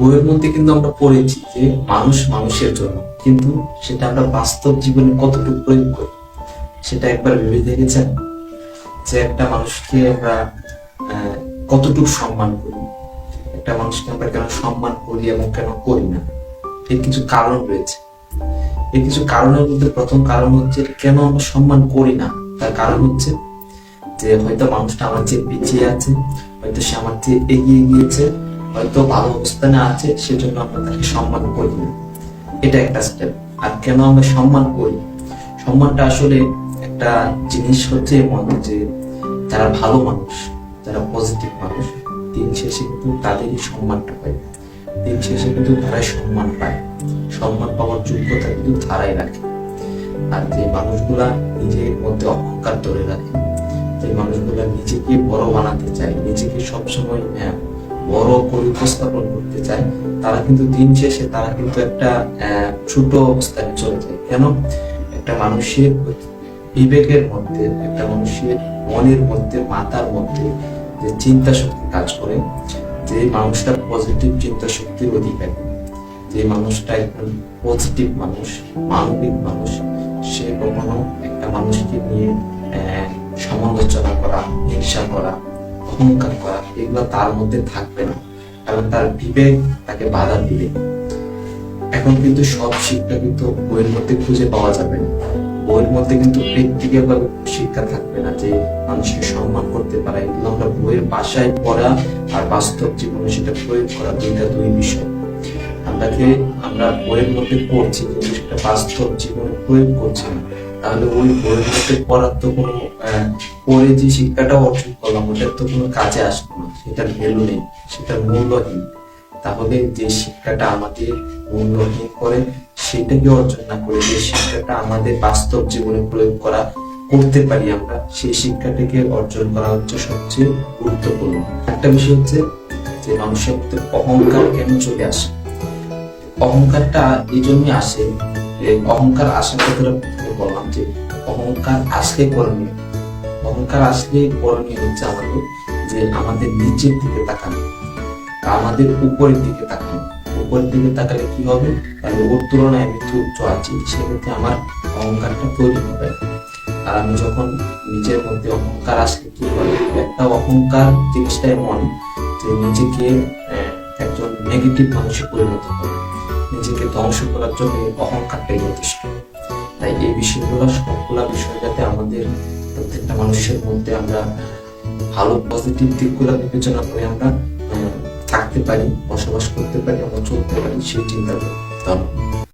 বইয়ের মধ্যে কিন্তু আমরা পড়েছি যে মানুষ মানুষের জন্য। কিন্তু সেটা আমরা বাস্তব জীবনে কতটুকু প্রয়োগ করি, সেটা একবার ভেবে দেখেছেন? যে একটা মানুষকে আমরা কতটুকু সম্মান করি? একটা মানুষকে আমরা কেন সম্মান করি এবং কেন করি না? এর কিছু কারণ রয়েছে। এর কিছু কারণের মধ্যে প্রথম কারণ হচ্ছে কেন আমরা সম্মান করি না? তার কারণ হচ্ছে যে হয়তো মানুষটা আমার চেয়ে পিছিয়ে আছে, হয়তো সে আমার চেয়ে এগিয়ে গিয়েছে হয়তো ভালো অবস্থানে আছে সেজন্য আমরা তাকে সম্মান করি না। এটা একটা স্টেপ আর কেন আমরা সম্মান করি? সম্মানটা আসলে একটা জিনিস হচ্ছে এমন যে যারা ভালো মানুষ যারা পজিটিভ মানুষ দিন শেষে কিন্তু তাদেরই সম্মানটা পায়। দিন শেষে কিন্তু তারাই সম্মান পায়। সম্মান পাওয়ার যোগ্যতা কিন্তু তারাই রাখে। আর যে মানুষগুলা নিজের মধ্যে অহংকার ধরে রাখে যে মানুষগুলা নিজেকে বড় বানাতে চায় নিজেকে সবসময় আহ, বড় করে উপস্থাপন করতে চায়, তারা কিন্তু দিন শেষে তারা কিন্তু একটা ছোট অবস্থায় চলে যায়। কেন? একটা মানুষের বিবেকের মধ্যে, একটা মানুষের মনের মধ্যে, মাথার মধ্যে যে চিন্তা শক্তি কাজ করে, যে মানুষটা পজিটিভ চিন্তা শক্তির অধিকারী, যে মানুষটা একদম পজিটিভ মানুষ, মানবিক মানুষ, সে কখনো একটা মানুষকে নিয়ে সমালোচনা করা, হিংসা করা অহংকার করা, এগুলো তার মধ্যে থাকবে না। কারণ তার বিবেক তাকে বাধা দিবে। এখন কিন্তু সব শিক্ষা কিন্তু বইয়ের মধ্যে খুঁজে পাওয়া যাবে না। বইয়ের মধ্যে কিন্তু প্র্যাকটিক্যাল শিক্ষা থাকবে না যে মানুষকে সম্মান করতে পারে। এগুলো আমরা বইয়ের বাসায় পড়া আর বাস্তব জীবনে সেটা প্রয়োগ করা দুইটা দুই বিষয়। আমরাকে আমরা বইয়ের মধ্যে পড়ছি, কিন্তু সেটা বাস্তব জীবনে প্রয়োগ করছি না। তাহলে ওই বইয়ের পড়ার তো কোনো পড়ে যে শিক্ষাটা অর্জন করলাম, ওটার তো কোনো কাজে আসতো না। সেটার ভ্যালু নেই, সেটার মূল্যহীন তাহলে যে শিক্ষাটা আমাদের মূল্যহীন করে সেটাকে অর্জন না করে যে শিক্ষাটা আমাদের বাস্তব জীবনে প্রয়োগ করা, করতে পারি আমরা, সেই শিক্ষাটাকে অর্জন করা হচ্ছে সবচেয়ে গুরুত্বপূর্ণ। একটা বিষয় হচ্ছে যে মানুষের মধ্যে অহংকার কেন চলে আসে? অহংকারটা এই জন্যই আসে অহংকার আসার প্রথমে বললাম যে, অহংকার আসলে করণীয়। অহংকার আসলে করণীয় হচ্ছে আমাদের যে আমাদের নিচের দিকে তাকানো, আমাদের উপরের দিকে তাকানো। উপরের দিকে তাকালে কি হবে? তাহলে ওর তুলনায় আমি একটু উচ্চ আছি, সেক্ষেত্রে আমার অহংকারটা তৈরি হবে। আর আমি যখন নিজের মধ্যে অহংকার আসলে কি হবে? একটা অহংকার জিনিসটা এমন যে নিজেকে একজন নেগেটিভ মানুষে পরিণত করে। নিজেকে ধ্বংস করার জন্য অহংকারটাই যথেষ্ট। তাই এই বিষয়গুলো সবগুলা বিষয় যাতে আমাদের প্রত্যেকটা মানুষের মধ্যে আমরা ভালো পজিটিভ দিকগুলো বিবেচনা করে আমরা থাকতে পারি, বসবাস করতে পারি, আমরা চলতে পারি, সেই চিন্তা